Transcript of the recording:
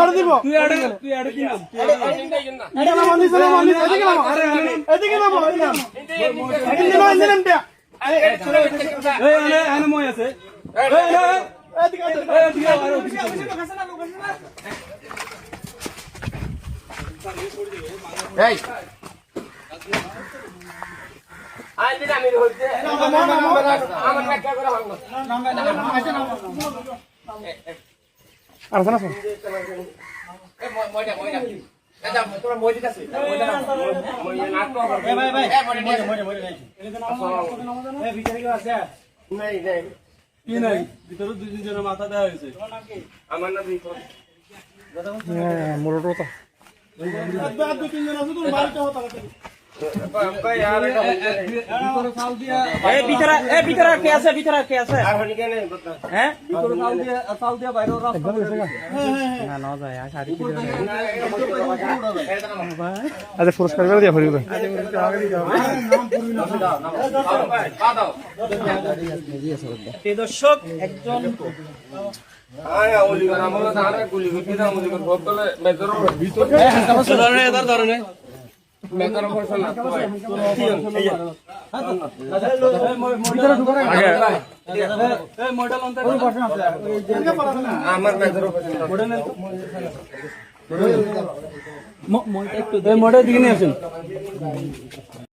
ঘরে দিব। তুই আড়ে তুই আড়ে কি নাম এটা নামো নিচে নামো। নিচে এদিকে নামো এদিকে নামো এদিকে নামো। এদিকে নামো এদিকে নামো। এই আনে আনে মই আছে। এই এই এদিকে এদিকে এই এদিকে। আরে ওদিকে চলে যা। আর শোনা শোন মোটর হ্যাঁ? ভিতরে চাল দিয়া চাল দিয়া বাইরে রাস্তা আচ্ছা পুরস্কার করে দিয়া ভরিবে দর্শক একজন এই মডেল অন্তর মডেল একটু মডেল দিকে নিয়ে আসেন